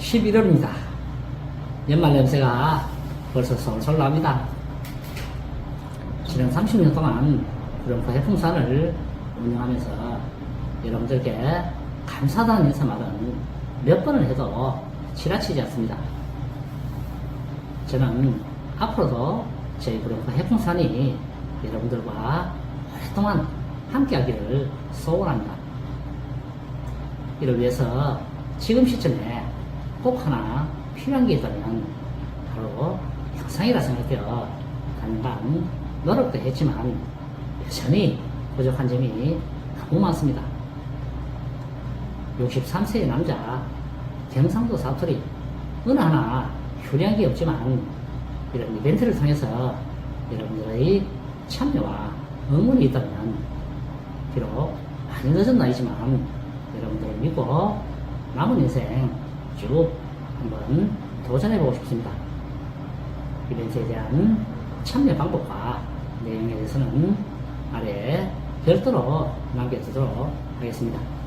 11월입니다. 연말 냄새가 벌써 솔솔 납니다. 지난 30년 동안 구룡포 해풍산을 운영하면서 여러분들께 감사하다는 인사말은 몇 번을 해도 지나치지 않습니다. 저는 앞으로도 저희 구룡포 해풍산이 여러분들과 오랫동안 함께하기를 소원합니다. 이를 위해서 지금 시점에 꼭 하나 필요한 게 있다면 바로 영상이라 생각되어 간간 노력도 했지만 여전히 부족한 점이 너무 많습니다. 63세의 남자 경상도 사투리 어느 하나 효리한 게 없지만 이런 이벤트를 통해서 여러분들의 참여와 응원이 있다면 비록 많이 늦은 나이지만 여러분들을 믿고 남은 인생 쭉 한번 도전해보고 싶습니다. 이벤트에 대한 참여 방법과 내용에 대해서는 아래 별도로 남겨두도록 하겠습니다.